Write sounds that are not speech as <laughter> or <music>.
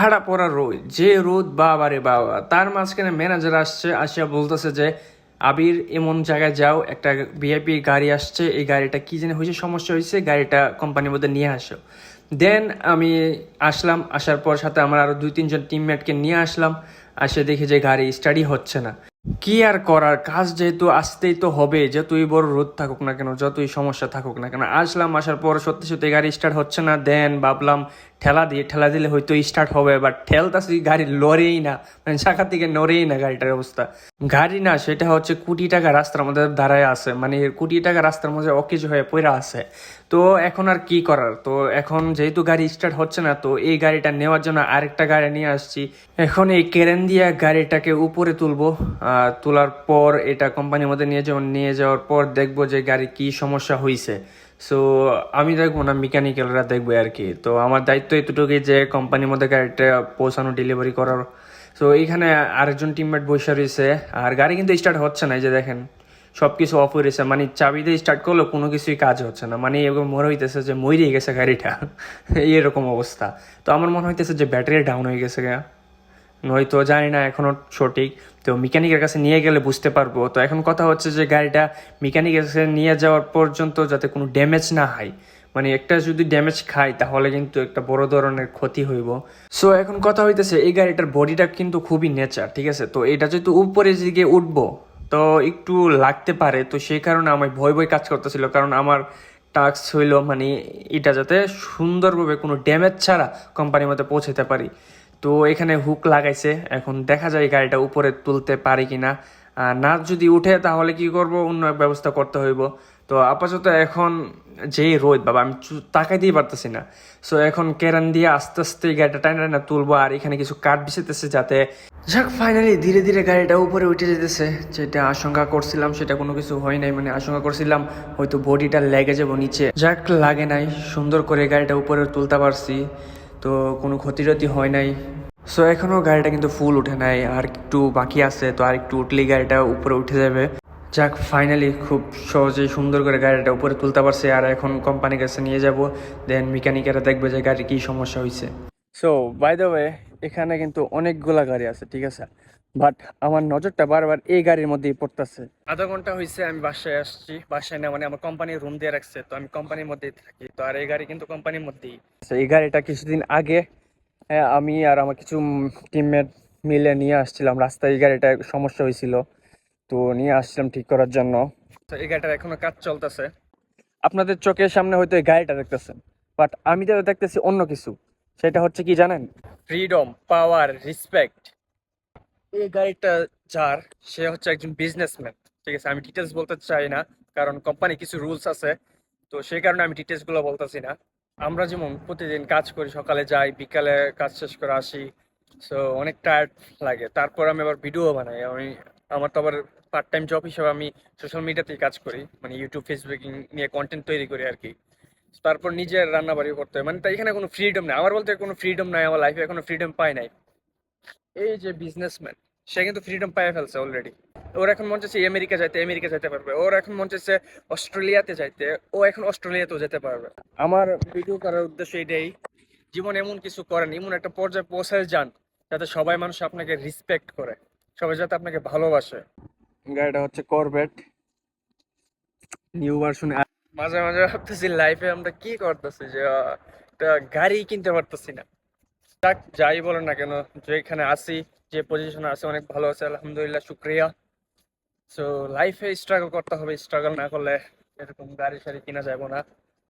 ঝাড়া পড়া রোদ যে রোদ বাবারে বাবা। তার মাঝখানে ম্যানেজার আসছে, আসিয়া বলতেছে যে, আবির, এমন জায়গায় যাও, একটা ভিআইপি গাড়ি আসছে, এই গাড়িটা কি জানি হয়েছে, সমস্যা হয়েছে, গাড়িটা কোম্পানির মধ্যে নিয়ে আসো। দেন আমি আসলাম, আসার পর সাথে আমার আরও দুই তিনজন টিমমেটকে নিয়ে আসলাম। আসে দেখি যে গাড়ি স্টাডি হচ্ছে না। কি আর করার? কাজ যেহেতু আসতেই তো হবে, যতই বড় রোদ থাকুক না কেন, যতই সমস্যা থাকুক না কেন, আসলাম, আসার পর সত্যি সত্যি গাড়ি স্টার্ট হচ্ছে না। দেন ভাবলাম, ঠেলা দিয়ে, ঠেলা দিলে হয়তো স্টার্ট হবে বাট ঠেলতাছি গাড়ি লড়েই না। মানে চাকা থেকে নড়েই না গাড়িটার অবস্থা। গাড়ি না, সেটা হচ্ছে কোটি টাকা রাস্তার মধ্যে দাঁড়ায় আছে। মানে কোটি টাকা রাস্তার মধ্যে অকেজ হয়ে পড়ে আছে। তো এখন আর কি করার? তো এখন যেহেতু গাড়ি স্টার্ট হচ্ছে না, তো এই গাড়িটা নেওয়ার জন্য আরেকটা গাড়ি নিয়ে আসছি। এখন এই কেরেন দিয়া গাড়িটাকে উপরে তুলবো তোলার পর এটা কোম্পানির মধ্যে নিয়ে যাব নিয়ে যাওয়ার পর দেখব যে গাড়ি কি সমস্যা হয়েছে সো আমি দেখব না মেকানিক্যালরা দেখবে আর কি। তো আমার দায়িত্ব এতটুকুই যে কোম্পানির মধ্যে গাড়িটা পৌঁছানো ডেলিভারি করার। সো এইখানে আরেকজন টিমমেট বসে রয়েছে, আর গাড়ি কিন্তু স্টার্ট হচ্ছে না, এই যে দেখেন সব কিছু অফ হয়ে রয়েছে। মানে চাবি দিয়ে স্টার্ট করলেও কোনো কিছুই কাজ হচ্ছে না। মানে এরকম মনে হইতেছে যে মরিয়ে গেছে গাড়িটা। <laughs> এরকম অবস্থা। তো আমার মনে হইতেছে যে ব্যাটারি ডাউন হয়ে গেছে গা। নয়তো জানি না এখনও সঠিক। তো মেকানিকের কাছে নিয়ে গেলে বুঝতে পারব। তো এখন কথা হচ্ছে যে গাড়িটা মেকানিকের কাছে নিয়ে যাওয়ার পর্যন্ত যাতে কোনো ড্যামেজ না হয়। মানে একটা যদি ড্যামেজ খায়, তাহলে কিন্তু একটা বড় ধরনের ক্ষতি হইব। সো এখন কথা হইতেছে, এই গাড়িটার বডিটা কিন্তু খুবই নেচার ঠিক আছে? তো এটা যেহেতু উপরে দিকে উঠবো, তো একটু লাগতে পারে। তো সেই কারণে আমার ভয় ভয় কাজ করতেছিল। কারণ আমার টাস্ক হইল মানে এটা যাতে সুন্দরভাবে কোনো ড্যামেজ ছাড়া কোম্পানির মধ্যে পৌঁছাতে পারি। তো এখানে হুক লাগাইছে। এখন দেখা যায় গাড়িটা উপরে তুলতে পারি কিনা। আর না যদি উঠে, তাহলে কি করব? অন্য এক ব্যবস্থা করতে হইব। তো আপাতত এখন যেই রোদ, বাবা, আমি চু- তাকাইতেই পারতেছি না। সো এখন কেরান দিয়ে আস্তে আস্তে গাড়িটা টাইনা টাইনা তুলবো, আর এখানে কিছু কাঠ বিছাতেছে যাতে যাক ফাইনালি ধীরে ধীরে গাড়িটা উপরে উঠে যেতেছে। যেটা আশঙ্কা করছিলাম, সেটা কোনো কিছু হয় নাই মানে আশঙ্কা করছিলাম, হয়তো বডিটা লেগে যাব নিচে। যাক, লাগে নাই, সুন্দর করে গাড়িটা উপরে তুলতে পারছি। তো কোনো ক্ষতি টতি হয় নাই। সো এখনও গাড়িটা কিন্তু ফুল উঠে নাই, আর একটু বাকি আছে, তো আর একটু উঠলেই গাড়িটা উপরে উঠে যাবে। যাক ফাইনালি খুব সহজেই সুন্দর করে গাড়িটা উপরে তুলতে পারছে, আর এখন কোম্পানির কাছে নিয়ে যাব দেন মেকানিকেরা দেখবে যে গাড়ির কী সমস্যা হয়েছে সো বাই দ্য ওয়ে এখানে কিন্তু অনেকগুলা গাড়ি আছে, ঠিক আছে? বাট আমার নজরটা বারবার এই গাড়ির মধ্যেই পড়তেছে। আধা ঘণ্টা হয়েছে আমি বাসায় আসছি। বাসায় না মানে আমার কোম্পানির রুম দিয়ে রাখছে তো আমি কোম্পানির মধ্যেই থাকি। তো আর এই গাড়ি কিন্তু কোম্পানির মধ্যেই। এই গাড়িটা কিছুদিন আগে আমি আর আমার কিছু টিমমেট মিলে নিয়ে আসছিলাম। রাস্তায় এই গাড়িটা সমস্যা হয়েছিল তো নিয়ে আসছিলাম ঠিক করার জন্য। তো এই গাড়িটার এখনও কাজ চলতেছে। আপনাদের চোখের সামনে হয়তো এই গাড়িটা দেখতেছেন বাট আমি তো দেখতেছি অন্য কিছু। সেটা হচ্ছে কি জানেন? ফ্রিডম পাওয়ার রেসপেক্ট এই গাড়িটা যার, সে হচ্ছে একজন বিজনেসম্যান ঠিক আছে? আমি ডিটেলস বলতে চাই না, কারণ কোম্পানি কিছু রুলস আছে, তো সেই কারণে আমি ডিটেলসগুলো বলতেছি না। আমরা যেমন প্রতিদিন কাজ করি, সকালে যাই, বিকালে কাজ শেষ করে আসি সো অনেক টায়ার্ড লাগে। তারপর আমি আবার ভিডিও বানাই। আমি, আমার তো আবার পার্ট টাইম জব হিসেবে আমি সোশ্যাল মিডিয়াতেই কাজ করি মানে ইউটিউব ফেসবুক নিয়ে কন্টেন্ট তৈরি করি আর কি। তারপর নিজের রান্না বাড়ি করতে হয়। মানে তাই এখানে কোনো ফ্রিডম নেই। আমার বলতে কোনো ফ্রিডম নাই, আমার লাইফে এখনও ফ্রিডম পাই নাই। এই যে বিজনেসম্যান সে কিন্তু ফ্রিডম পাই ফেলছে অলরেডি ওর এখন মন চাচ্ছে আমেরিকা যাইতে আমেরিকা যেতে পারবে। ওর এখন মন চাচ্ছে অস্ট্রেলিয়াতে যাইতে ও এখন অস্ট্রেলিয়াতেও যেতে পারবে। আমার ভিডিও করার উদ্দেশ্য এটাই জীবন এমন কিছু করেন এমন একটা পর্যায়ে পৌঁছায় যান যাতে সবাই মানুষ আপনাকে রিসপেক্ট করে সবাই যাতে আপনাকে ভালোবাসে। গাড়িটা হচ্ছে করবেট নিউ ভার্সন মাঝে মাঝে ভাবতেছি লাইফে আমরা কি করতেছি যে একটা গাড়ি কিনতে পারতেছি না। যাক, যাই বলেন না কেন যে এখানে আসি যে পজিশনে আসি অনেক ভালো আছে, আলহামদুলিল্লাহ, শুক্রিয়া। সো লাইফে স্ট্রাগল করতে হবে স্ট্রাগল না করলে এরকম গাড়ি সারি কিনা যাব না।